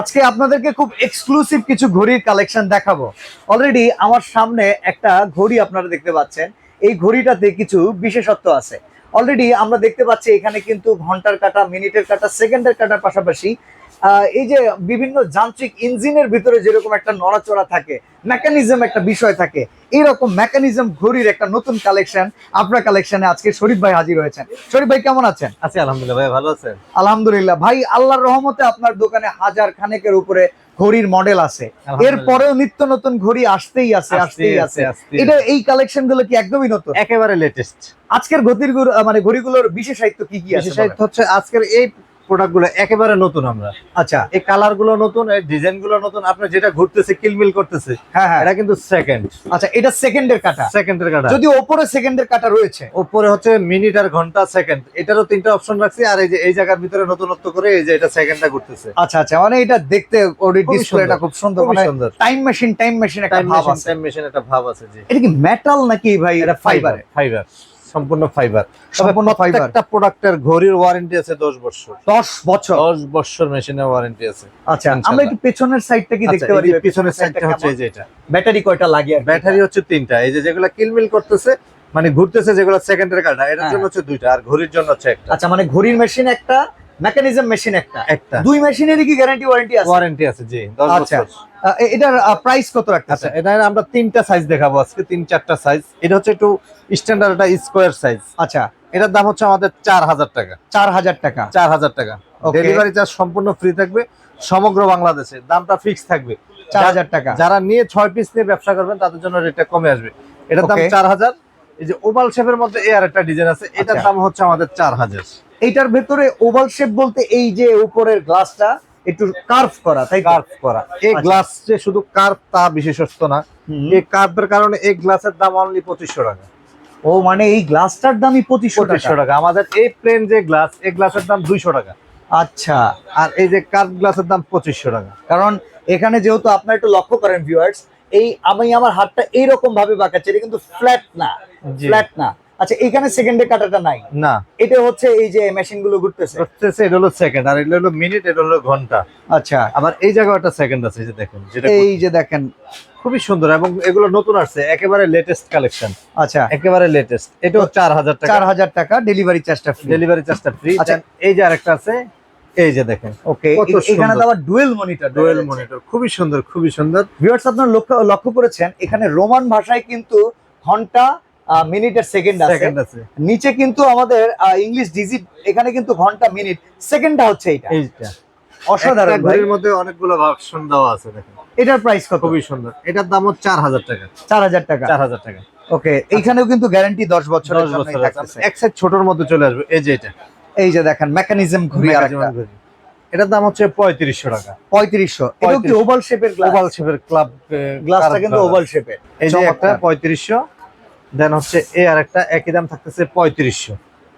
আজকে আপনাদেরকে খুব এক্সক্লুসিভ কিছু ঘড়ির কালেকশন দেখাবো। অলরেডি আমার সামনে একটা ঘড়ি আপনারা দেখতে পাচ্ছেন। এই ঘড়িটাতে কিছু বিশেষত্ব আছে। অলরেডি আমরা দেখতে পাচ্ছি এখানে কিন্তু ঘণ্টার কাটা, মিনিটের কাটা, সেকেন্ডের কাটার পাশাপাশি এই যে বিভিন্ন যান্ত্রিক ইঞ্জিনের ভিতরে যেরকম একটা নড়াচড়া থাকে মেকানিজম একটা বিষয় থাকে। এইরকম মেকানিজম ঘড়ির একটা নতুন কালেকশন আপনার কালেকশনে আজকে শরীফ ভাই হাজির হয়েছেন। শরীফ ভাই কেমন আছেন? আছি আলহামদুলিল্লাহ ভাই ভালো আছেন? আলহামদুলিল্লাহ। ভাই আল্লাহর রহমতে আপনার দোকানে হাজার খানেকের উপরে ঘড়ির মডেল আছে। এরপরেও নিত্য নতুন ঘড়ি আসতেই আছে আসতেই আছে এটা এই কালেকশনগুলো কি একদমই নতুন? একেবারে লেটেস্ট আজকের গতির মানে ঘড়িগুলোর বিশেষায়িত্ব কি কি আছে বিশেষায়িত্ব হচ্ছে আজকের এই প্রোডাক্টগুলো একেবারে নতুন আমরা। আচ্ছা এই কালারগুলো নতুন এই ডিজাইনগুলো নতুন আপনার যেটা ঘুরতেছে কিলমিল করতেছে হ্যাঁ হ্যাঁ। এটা কিন্তু সেকেন্ড আচ্ছা এটা সেকেন্ডের কাটা। সেকেন্ডের কাটা। যদি ওপরে সেকেন্ডের কাটা রয়েছে? উপরে হচ্ছে মিনিট আর ঘণ্টা সেকেন্ড এটারও তিনটা অপশন রাখছি আর এই যে এই জায়গার ভিতরে নতুনত্ব করে এই যে এটা সেকেন্ডটা ঘুরতেছে। আচ্ছা আচ্ছা মানে এটা দেখতে খুবই ডিসপ্লেটা খুব সুন্দর। মানে টাইম মেশিন টাইম মেশিন একটা টাইম ভাব মেশিন আছে। টাইম মেশিন একটা ভাব আছে জি। এটা কি মেটাল নাকি ভাই এটা ফাইবার ফাইবার সম্পূর্ণ ফাইবার সম্পূর্ণ ফাইবার একটা প্রোডাক্টের ঘড়ির ওয়ারেন্টি আছে 10 বছর। 10 বছর? 10 বছর মেশিনের ওয়ারেন্টি আছে। আচ্ছা আমরা একটু পেছনের সাইডটা কি আচ্ছা, দেখতে পারি? পেছনের সাইডটা হচ্ছে এই যে এটা। ব্যাটারি কয়টা লাগে আর ব্যাটারি হচ্ছে তিনটা। এই যে যেগুলো কিলমিল করতেছে মানে ঘুরতেছে যেগুলো সেকেন্ডের কাটা এটার হ্যাঁ। জন্য হচ্ছে দুইটা আর ঘড়ির জন্য হচ্ছে একটা। আচ্ছা মানে ঘড়ির মেশিন একটা মেকানিজম মেশিন একটা। একটা। দুই মেশিনেরই কি গ্যারান্টি ওয়ারেন্টি আছে? ওয়ারেন্টি আছে জি 10 আচ্ছা। এটার প্রাইস কত রাখতেছে আচ্ছা, এটা আমরা তিনটা সাইজ দেখাবো আজকে তিন চারটা সাইজ এটা হচ্ছে একটু স্ট্যান্ডার্ড একটা স্কোয়ার সাইজ আচ্ছা। এটার দাম হচ্ছে আমাদের 4000 টাকা। 4000 টাকা। 4000 টাকা। ডেলিভারি চার্জ সম্পূর্ণ ফ্রি থাকবে সমগ্র বাংলাদেশে। দামটা ফিক্স থাকবে। 4000 টাকা। যারা নিয়ে ছয় পিস নিয়ে ব্যবসা করবেন তাদের জন্য রেটটা কমে আসবে। এটার দাম 4000 এই যে ওভাল শেপের মধ্যে এর একটা ডিজাইন আছে এটার আচ্ছা। দাম হচ্ছে আমাদের 4000 এটার ভেতরে ওভাল শেপ বলতে এই যে উপরের গ্লাসটা একটু কার্ভ করা তাই কার্ভ করা। এই গ্লাস যে শুধু কার্ভ তা বিশেষত্ব না। এই কার্ভের কারণে এই গ্লাসের দাম অনলি পঁচিশশো টাকা। ও মানে এই গ্লাসটার দামই পঁচিশশো পঁচিশশো টাকা। আমাদের এই প্লেন যে গ্লাস এই গ্লাসের দাম দুইশো টাকা। আচ্ছা। আর এই যে কার্ভ গ্লাসের দাম পঁচিশশো টাকা। কারণ এখানে যেহেতু আপনার একটু লক্ষ্য করেন ভিউয়ার্স এই আমি আমার হাতটা এইরকম ভাবে বাঁকাচ্ছি এটা কিন্তু ফ্ল্যাট না। ফ্ল্যাট না। আচ্ছা এখানে সেকেন্ডের কাটাটা নাই? না। এটা হচ্ছে এই যে মেশিনগুলো ঘুরতেছে হচ্ছে এটা হলো সেকেন্ড আর এটা হলো মিনিট এটা হলো ঘণ্টা। আচ্ছা। আবার এই জায়গায় একটা সেকেন্ড আছে যে দেখেন এই যে দেখেন। খুবই সুন্দর এবং এগুলো নতুন আসছে একেবারে লেটেস্ট কালেকশন আচ্ছা। একেবারে লেটেস্ট এটাও চার হাজার টাকা। চার হাজার টাকা ডেলিভারি চার্জটা ফ্রি ডেলিভারি চার্জটা ফ্রি আচ্ছা। এই যে আরেকটা আছে এই যে দেখেন ওকে এখানে তো আবার ডুয়েল মনিটর ডুয়েল মনিটর খুবই সুন্দর খুবই সুন্দর। ভিউয়ার্স আপনারা লক্ষ্য লক্ষ্য করেছেন এখানে রোমান ভাষায় কিন্তু ঘণ্টা মিনিটের সেকেন্ড আছে। নিচে কিন্তু আমাদের ইংলিশ ডিজিট এখানে কিন্তু ঘণ্টা মিনিট সেকেন্ডটা হচ্ছে এটা অসাধারণ ঘড়ির মধ্যে অনেকগুলো অপশন দেওয়া আছে দেখেন। এটার প্রাইস কত? খুবই সুন্দর। এটার দাম হচ্ছে 4000 টাকা। 4000 টাকা। 4000 টাকা। ওকে এইখানেও কিন্তু গ্যারান্টি 10 বছরের 10 বছর এক সাইজ ছোটর মধ্যে চলে আসবে। এই যে এটা। এই যে দেখেন মেকানিজম ঘুরি আর এটার দাম হচ্ছে 3500 টাকা। 3500 এটা কি ওভাল শেপের গ্লাস ওভাল শেপের ক্লাব গ্লাসটা কিন্তু ওভাল শেপের এই যে একটা 3500 দেন হচ্ছে এ আর একটা একই দাম থাকতেছে পঁয়ত্রিশশো।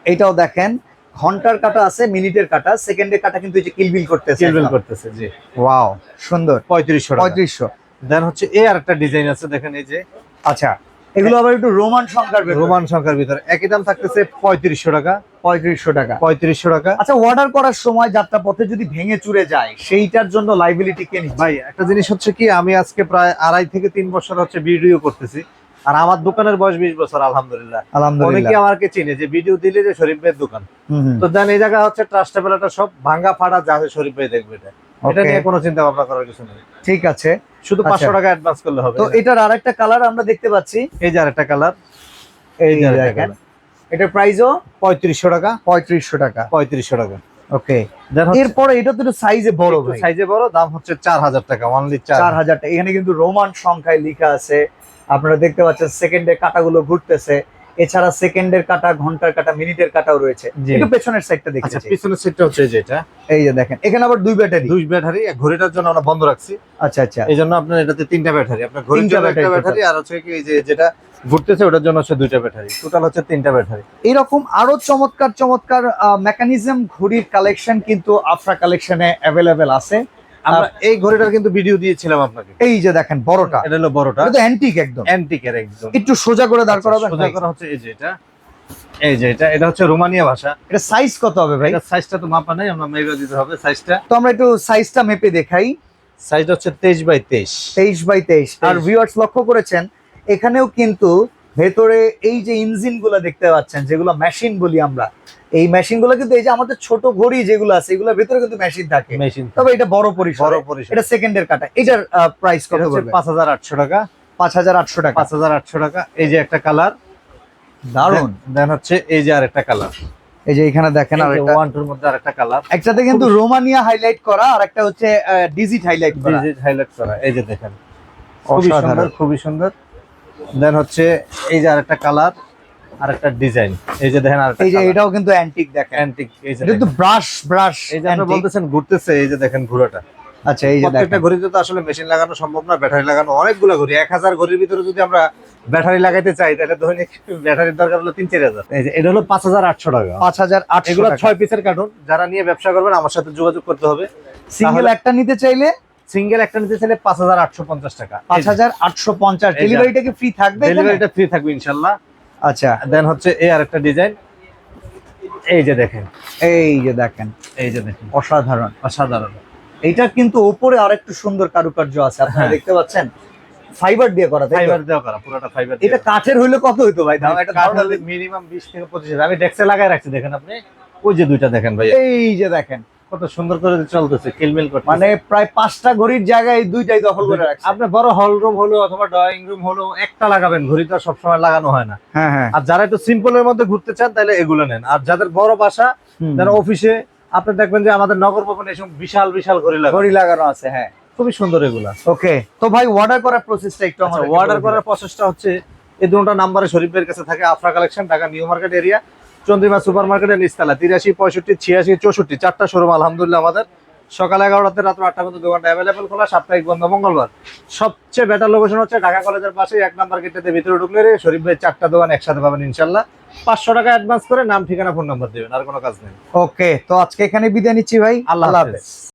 এইটাও দেখেন ঘণ্টার কাটা আছে মিনিটের কাটা সেকেন্ডের কাটা কিন্তু এই যে কিলবিল করতেছে কিলবিল করতেছে জি। ওয়াও সুন্দর। পঁয়ত্রিশশো পঁয়ত্রিশশো। দেন হচ্ছে এ আর একটা ডিজাইন আছে দেখেন এই যে। আচ্ছা এগুলো আবার একটু রোমান সংখ্যার ভেতর। রোমান সংখ্যার ভিতরে। একই দাম থাকতেছে পঁয়ত্রিশশো টাকা। পঁয়ত্রিশশো টাকা। পঁয়ত্রিশশো টাকা। আচ্ছা অর্ডার করার সময় যাত্রা পথে যদি ভেঙে চুরে যায় সেইটার জন্য লাইবিলিটি কে ভাই একটা জিনিস হচ্ছে কি আমি আজকে প্রায় আড়াই থেকে তিন বছর হচ্ছে ভিডিও করতেছি। আর আমার দোকানের বয়স বিশ বছর আলহামদুলিল্লাহ। আলহামদুলিল্লাহ। অনেকে আমাকে চিনে যে ভিডিও দিলে যে শরীফ ভাইয়ের দোকান। তো দেন এই জায়গা হচ্ছে ট্রাস্টেবল একটা সব ভাঙ্গা ফাটা যা শরীফ ভাই দেখবে এটা। এটা নিয়ে কোনো চিন্তা ভাবনা করার কিছু নেই। ঠিক আছে। শুধু আচ্ছা। পাঁচশো টাকা অ্যাডভান্স করলে হবে। তো এটার আরেকটা কালার আমরা দেখতে পাচ্ছি। এই যে আরেকটা কালার এই যে কালার প্রাইসও পঁয়ত্রিশশো টাকা। পঁয়ত্রিশশো টাকা। পঁয়ত্রিশশো টাকা। ওকে এরপরে এটা তো একটু সাইজে বড় ভাই। সাইজে বড় দাম হচ্ছে চার হাজার টাকা অনলি চার। চার হাজার টাকা। এখানে কিন্তু রোমান সংখ্যায় লেখা আছে। আপনারা দেখতে পাচ্ছেন সেকেন্ডে কাটাগুলো ঘুরতেছে। এছাড়া সেকেন্ডের কাটা ঘণ্টার কাটা মিনিটের কাটাও রয়েছে। একটু পেছনের সাইডটা আচ্ছা দেখতেছি পিছনের সিটটা হচ্ছে এই যে এটা। এই যে দেখেন এখানে আবার দুই ব্যাটারি। দুই ব্যাটারি ঘড়িটার জন্য আমরা বন্ধ রাখছি। আচ্ছা আচ্ছা। এই জন্য আপনার এটাতে তিনটা ব্যাটারি আপনার ঘড়ির জন্য একটা ব্যাটারি আর হচ্ছে কি এই যে যেটা ঘুরতেছে ওটার জন্য হচ্ছে দুইটা ব্যাটারি। টোটাল হচ্ছে তিনটা ব্যাটারি। এরকম আরও চমৎকার চমৎকার মেকানিজম ঘড়ির কালেকশন কিন্তু আফরা কালেকশনে অ্যাভেলেবেল আছে। আমরা এই ঘড়িটার কিন্তু ভিডিও দিয়েছিলাম আপনাকে। এই যে দেখেন বড়টা। এটা হলো বড়টা। এটা অ্যান্টিক একদম। অ্যান্টিকের একদম। একটু সোজা করে দাঁড় আচ্ছা, করাবেন সোজা করা হচ্ছে এই যে এটা। এই যে এটা এটা হচ্ছে রোমানিয়া ভাষা। এটা সাইজ কত হবে ভাই? সাইজটা তো মাপা নাই আমরা মেপে দিতে হবে সাইজটা তো আমরা একটু সাইজটা মেপে দেখাই। সাইজটা হচ্ছে তেইশ বাই তেইশ। তেইশ বাই তেইশ। আর 23 ভিউয়ার্স লক্ষ্য করেছেন এখানেও কিন্তু ভেতরে এই যে ইঞ্জিনগুলা দেখতে পাচ্ছেন যেগুলো মেশিন বলি আমরা এই মেশিনগুলো কিন্তু এই যে আমাদের ছোট ঘড়ি যেগুলো আছে এগুলোর ভেতরে কিন্তু মেশিন থাকে। মেশিন তবে এটা বড় পরিসর। বড় পরিসর। এটা সেকেন্ডের কাটা। এটার প্রাইস কত হচ্ছে পাঁচ হাজার আটশো টাকা। পাঁচ হাজার আটশো টাকা। পাঁচ হাজার আটশো টাকা। এই যে একটা কালার দারুণ দেন হচ্ছে এই যে আরেকটা কালার এই যে এখানে দেখেন আর একটা ওয়ান টুর মধ্যে আরেকটা কালার একটাতে কিন্তু রোমানিয়া হাইলাইট করা আর একটা হচ্ছে ডিজিট হাইলাইট করা। হাইলাইট করা। এই যে দেখেন। খুবই সুন্দর। খুবই সুন্দর। দেন হচ্ছে এই যে আরেকটা কালার আর একটা ডিজাইন। এই যে দেখেন এই যে এটাও কিন্তু অ্যান্টিক দেখেন। অ্যান্টিক এই যে এটা কিন্তু ব্রাশ ব্রাশ এই যে আপনি বলতেছেন ঘুরতেছে এই যে দেখেন ঘোড়াটা। আচ্ছা এই যে প্রত্যেকটা ঘড়িতে তো আসলে মেশিন লাগানো সম্ভব না ব্যাটারি লাগানো অনেকগুলো ঘড়ি। এক হাজার ঘড়ির ভিতরে যদি আমরা ব্যাটারি লাগাইতে চাই তাহলে দৈনিক ব্যাটারির দরকার হলো তিন চার হাজার। এই যে এটা হলো পাঁচ হাজার আটশো টাকা। পাঁচ হাজার আটশো এগুলো ছয় পিসের কার্টুন যারা নিয়ে ব্যবসা করবেন আমার সাথে যোগাযোগ করতে হবে। সিঙ্গেল একটা নিতে চাইলে? সিঙ্গেল একটা নিতে চাইলে পাঁচ হাজার আটশো পঞ্চাশ টাকা। পাঁচ হাজার আটশো পঞ্চাশ। এই যে- ডেলিভারিটা কি ফ্রি থাকবে ডেলিভারিটা ফ্রি থাকবে ইনশাল্লাহ। আচ্ছা দেন হচ্ছে এই আরেকটা ডিজাইন এই যে দেখেন এই যে দেখেন এই যে দেখেন অসাধারণ অসাধারণ। এটা কিন্তু ওপরে আরেকটু সুন্দর কারুকার্য আছে আপনারা হ্যাঁ। দেখতে পাচ্ছেন? ফাইবার দিয়ে করা ফাইবার দেওয়া করা পুরোটা ফাইবার এটা কাঠের হইলে কত হইতো ভাই? দাম দিন। মিনিমাম বিশ থেকে পঁচিশ হাজার। আমি ডেক্সে লাগায় রাখছি দেখেন আপনি। ওই যে দুইটা দেখেন ভাই। এই যে দেখেন কত সুন্দর করে চলতেছে কিলমিল করতে মানে প্রায় পাঁচটা ঘড়ির জায়গায় এই দুইটাই দখল করে রাখছে। আপনি বড় হল রুম হলো অথবা ড্রয়িং রুম হলো একটা লাগাবেন ঘড়ি তো সবসময় লাগানো হয় না। হ্যাঁ হ্যাঁ। আর যারা একটু সিম্পলের মধ্যে ঘুরতে চান তাহলে এগুলো নেন। আর যাদের বড় বাসা যারা অফিসে আপনি দেখবেন যে আমাদের নগর ভবনে এসব বিশাল বিশাল ঘড়ি ঘড়ি লাগানো আছে হ্যাঁ। খুবই সুন্দর এগুলা। ওকে। তো ভাই অর্ডার করার প্রসেসটা একটু আমাদের অর্ডার করার প্রসেসটা হচ্ছে এই দুটো নাম্বারে শরীফের কাছে থাকে Afra collection Dhaka new market area Chandrima super মার্কেটের নিচতলা তিরাশি পঁয়ষট্টি ছিয়াশি চৌষট্টি চারটা শোরুম আলহামদুলিল্লাহ আমাদের। সকাল এগারোটাতে রাত্র আটটা পর্যন্ত দোকানটা অ্যাভেলেবেল খোলা সাপ্তাহিক বন্ধ মঙ্গলবার। সবচেয়ে বেটার লোকেশন হচ্ছে ঢাকা কলেজের পাশে এক নাম্বার গেটেতে ভিতরে ঢুকলে রে শরীফ ভাই চারটা দোকান একসাথে পাবেন ইনশাল্লাহ। পাঁচশো টাকা অ্যাডভান্স করে নাম ঠিকানা ফোন নাম্বার দেবেন আর কোনো কাজ নেই। ওকে তো আজকে এখানে বিদায় নিচ্ছি ভাই আল্লাহ হাফেজ।